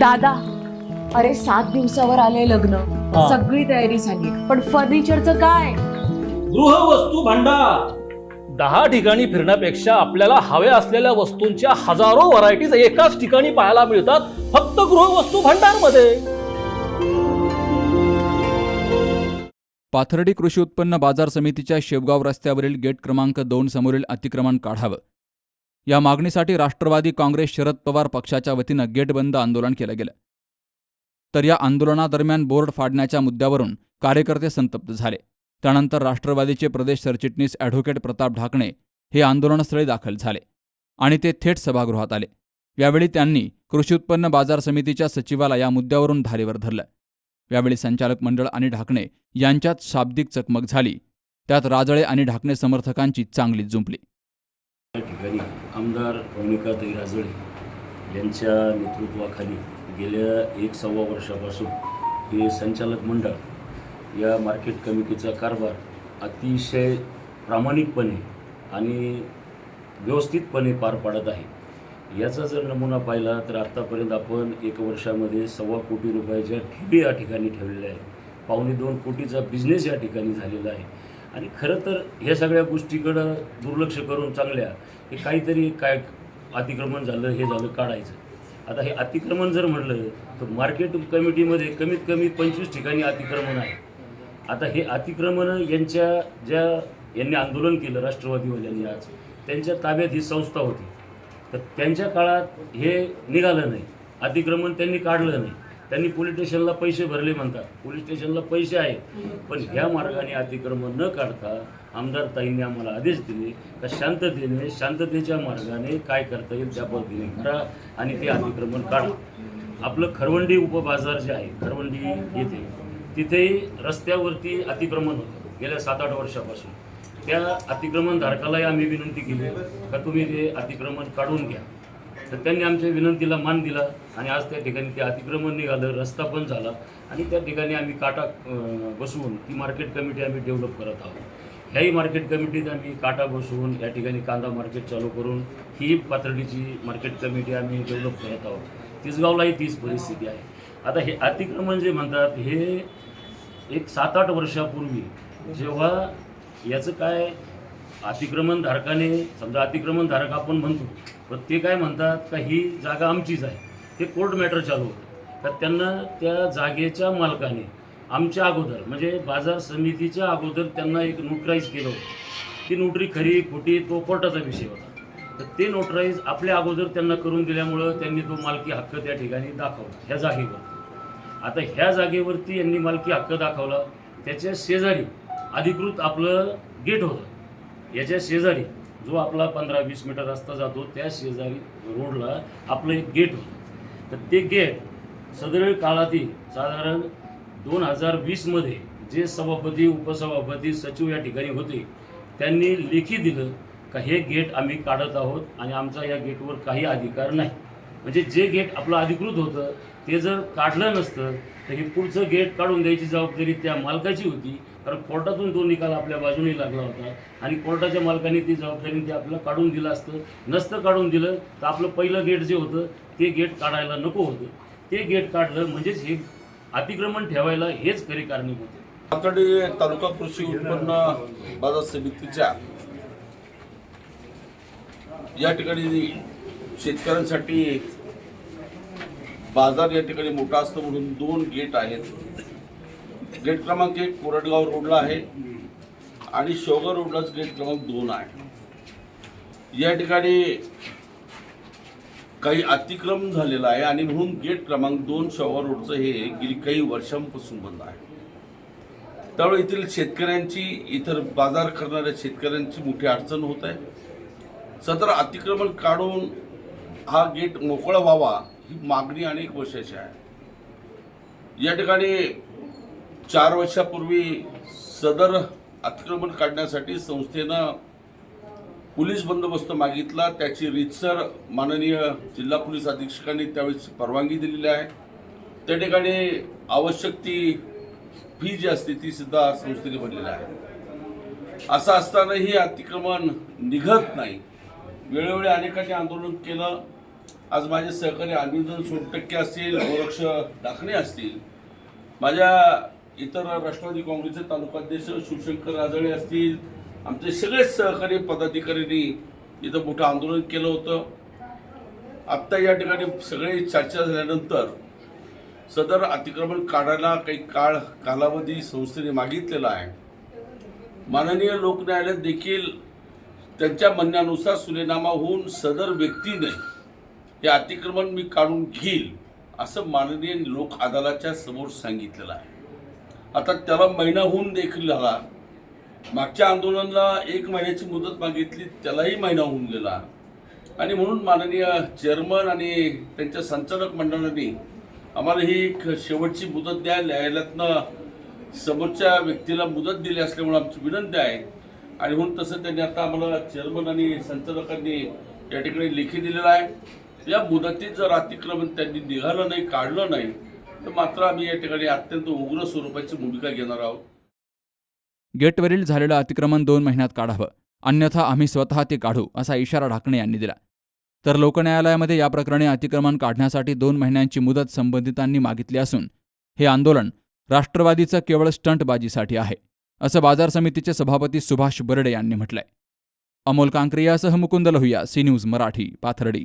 दादा अरे सात दिवसावर आले लग्न. हा. सगळी तयारी झाली. पण फर्निचरचं काय? गृहवस्तू भांडार. दहा ठिकाणी फिरण्यापेक्षा आपल्याला हव्या असलेल्या वस्तूंच्या हजारो व्हरायटीज एकाच ठिकाणी पाहायला मिळतात फक्त गृहवस्तू भांडारमध्ये पाथर्डी कृषी उत्पन्न बाजार समितीच्या शेवगाव रस्त्यावरील गेट क्रमांक दोन समोरील अतिक्रमण काढावं. या मागणीसाठी राष्ट्रवादी काँग्रेस शरद पवार पक्षाच्या वतीनं गेट बंद आंदोलन केलं गेलं. तर या आंदोलनादरम्यान बोर्ड फाडण्याच्या मुद्द्यावरून कार्यकर्ते संतप्त झाले. त्यानंतर राष्ट्रवादीचे प्रदेश सरचिटणीस ॲडव्होकेट प्रताप ढाकणे हे आंदोलनस्थळी दाखल झाले आणि ते थेट सभागृहात आले. यावेळी त्यांनी कृषी उत्पन्न बाजार समितीच्या सचिवाला या मुद्द्यावरून धारेवर धरलं. यावेळी संचालक मंडळ आणि ढाकणे यांच्यात शाब्दिक चकमक झाली. त्यात राजळे आणि ढाकणे समर्थकांची चांगलीच जुंपली. या ठिकाणी आमदार पवनिकाताई राजळे यांच्या नेतृत्वाखाली गेल्या एक सव्वा वर्षापासून हे संचालक मंडळ या मार्केट कमिटीचा कारभार अतिशय प्रामाणिकपणे आणि व्यवस्थितपणे पार पाडत आहे. याचा जर नमुना पाहिला तर आत्तापर्यंत आपण एक वर्षामध्ये सव्वा कोटी रुपयाच्या ठेवी या ठिकाणी ठेवलेल्या आहे पावणे दोन कोटीचा बिझनेस या ठिकाणी झालेला आहे. आणि खरं तर ह्या सगळ्या गोष्टीकडं दुर्लक्ष करून चांगल्या हे काहीतरी काय अतिक्रमण झालं हे झालं काढायचं. आता हे अतिक्रमण जर म्हटलं तर मार्केट कमिटीमध्ये कमीत कमी पंचवीस ठिकाणी अतिक्रमण आहे. आता हे अतिक्रमण यांच्या ज्या यांनी आंदोलन केलं राष्ट्रवादीवाल्यांनी आज त्यांच्या ताब्यात ही संस्था होती. तर त्यांच्या काळात हे निघालं नाही. अतिक्रमण त्यांनी काढलं नाही. त्यांनी पोलीस स्टेशनला पैसे भरले म्हणतात. पोलीस स्टेशनला पैसे आहेत. पण ह्या मार्गाने अतिक्रमण न काढता आमदार ताईंनी आम्हाला आदेश दिले का शांततेने शांततेच्या मार्गाने काय करता येईल त्या पद्धतीने करा आणि ते अतिक्रमण काढा. आपलं खरवंडी उपबाजार जे आहे खरवंडी येथे तिथे रस्त्यावरती अतिक्रमण होतं गेल्या सात आठ वर्षापासून. त्या अतिक्रमणधारकालाही आम्ही विनंती केली का तुम्ही ते अतिक्रमण काढून घ्या. तर त्यांनी आमच्या विनंतीला मान दिला आणि आज त्या ठिकाणी ते अतिक्रमण निघालं रस्ता पण झाला आणि त्या ठिकाणी आम्ही काटा बसवून ती मार्केट कमिटी आम्ही डेव्हलप करत आहोत. ह्याही मार्केट कमिटीत आम्ही काटा बसवून या ठिकाणी कांदा मार्केट चालू करून ही पातळीची मार्केट कमिटी आम्ही डेव्हलप करत आहोत. तिसगावलाही तीच परिस्थिती आहे. आता हे अतिक्रमण जे म्हणतात हे एक सात आठ वर्षापूर्वी जेव्हा याचं काय अतिक्रमणधारकाने समजा अतिक्रमणधारक आपण म्हणतो पण ते काय म्हणतात का ही जागा आमचीच आहे. ते कोर्ट मॅटर चालू होतं. तर त्यांना त्या जागेच्या मालकाने आमच्या अगोदर म्हणजे बाजार समितीच्या अगोदर त्यांना एक नोटराईज केलं होतं. ती नोटरी खरी खोटी तो कोर्टाचा विषय होता. तर ते नोटराईज आपल्या अगोदर त्यांना करून दिल्यामुळं त्यांनी तो मालकी हक्क त्या ठिकाणी दाखवला ह्या जागेवर आता ह्या जागेवरती यांनी मालकी हक्क दाखवला. त्याच्या शेजारी अधिकृत आपलं गेट होतं. याच्या शेजारी जो आपला पंधरा वीस मीटर रस्ता जातो त्या शेजारी रोडला आपलं एक गेट होतं. तर ते गेट सदर काळातील साधारण दोन हजार वीसमध्ये जे सभापती उपसभापती सचिव या ठिकाणी होते त्यांनी लेखी दिलं का हे गेट आम्ही काढत आहोत आणि आमचा या गेटवर काही अधिकार नाही. म्हणजे जे गेट आपलं अधिकृत होतं ते जर काढलं नसतं तर हे पुढचं गेट काढून द्यायची जबाबदारी त्या मालकाची होती. कारण कोर्टातून तो निकाल आपल्या बाजूने लागला होता आणि कोर्टाच्या मालकाने ती जबाबदारी ते आपल्याला काढून दिलं असतं. नसतं काढून दिलं तर आपलं पहिलं गेट जे होतं ते गेट काढायला नको होतं. ते गेट काढलं म्हणजेच हे अतिक्रमण ठेवायला हेच खरी कारणीभूत होते. पाथर्डी तालुका कृषी उत्पन्न बाजार समितीच्या या ठिकाणी शेतकऱ्यांसाठी बाजार या ठिकाणी मोठा असतो म्हणून दोन गेट आहेत. गेट क्रमांक एक कोरडगाव रोडला आहे आणि शोगर रोडलाच गेट क्रमांक दोन आहे. या ठिकाणी काही अतिक्रमण झालेलं आहे आणि म्हणून गेट क्रमांक दोन शोगर रोडचं हे गेली काही वर्षांपासून बंद आहे. त्यामुळे येथील शेतकऱ्यांची इतर बाजार करणाऱ्या शेतकऱ्यांची मोठी अडचण होत आहे. सदर अतिक्रमण काढून हा गेट मोकळा व्हावा ही मागणी अनेक वर्षाची आहे. या ठिकाणी चार वर्षापूर्वी सदर अतिक्रमण काढण्यासाठी संस्थेनं पोलीस बंदोबस्त मागितला. त्याची रीतसर माननीय जिल्हा पोलीस अधीक्षकांनी त्यावेळेस परवानगी दिलेली आहे. त्या ठिकाणी आवश्यक ती फी जी असते ती सुद्धा संस्थेने भरलेली आहे. असं असतानाही अतिक्रमण निघत नाही. वेळोवेळी अनेकांनी आंदोलन केलं. आज माझे सहकारी अभिनंदन सोनटक्के असतील गोरक्ष डाकणे असतील माझ्या इतर राष्ट्रवादी काँग्रेसचे तालुकाध्यक्ष शिवशंकर राजळे असतील आमचे सगळेच सहकारी पदाधिकाऱ्यांनी इथं मोठं आंदोलन केलं होतं. आत्ता या ठिकाणी सगळे चर्चा झाल्यानंतर सदर अतिक्रमण काढायला काही काळ कालावधी संस्थेने मागितलेला आहे. माननीय लोक न्यायालयात देखील त्यांच्या म्हणण्यानुसार सुलेनामा होऊन सदर व्यक्तीने हे अतिक्रमण मी काढून घेईल असं माननीय लोक अदालतच्या समोर सांगितलेलं आहे. आता त्याला महिना होऊन देखील झाला. मागच्या आंदोलनाला एक महिन्याची मुदत मागितली त्यालाही महिना होऊन गेला. आणि म्हणून माननीय चेअरमन आणि त्यांच्या संचालक मंडळाने आम्हाला ही एक शेवटची मुदत द्या. न्यायालयातनं समोरच्या व्यक्तीला मुदत दिली असल्यामुळे आमची विनंती आहे. आणि म्हणून तसं त्यांनी आता आम्हाला चेअरमन आणि संचालकांनी या ठिकाणी लेखी दिलेला आहे. या मुदतीत जर अतिक्रमण त्यांनी निघालं नाही काढलं नाही. तर मात्र आम्ही या ठिकाणी अत्यंत उग्र स्वरूपाची भूमिका घेणार आहोत. गेटवरील झालेलं अतिक्रमण दोन महिन्यात काढावं. अन्यथा आम्ही स्वतः ते काढू असा इशारा ढाकणे यांनी दिला. तर लोकन्यायालयामध्ये या प्रकरणी अतिक्रमण काढण्यासाठी दोन महिन्यांची मुदत संबंधितांनी मागितली असून हे आंदोलन राष्ट्रवादीचं केवळ स्टंटबाजीसाठी आहे असं बाजार समितीचे सभापती सुभाष बर्डे यांनी म्हटलंय. Amol कांक्रियासह Mukund Lohiya C news Marathi Pathardi.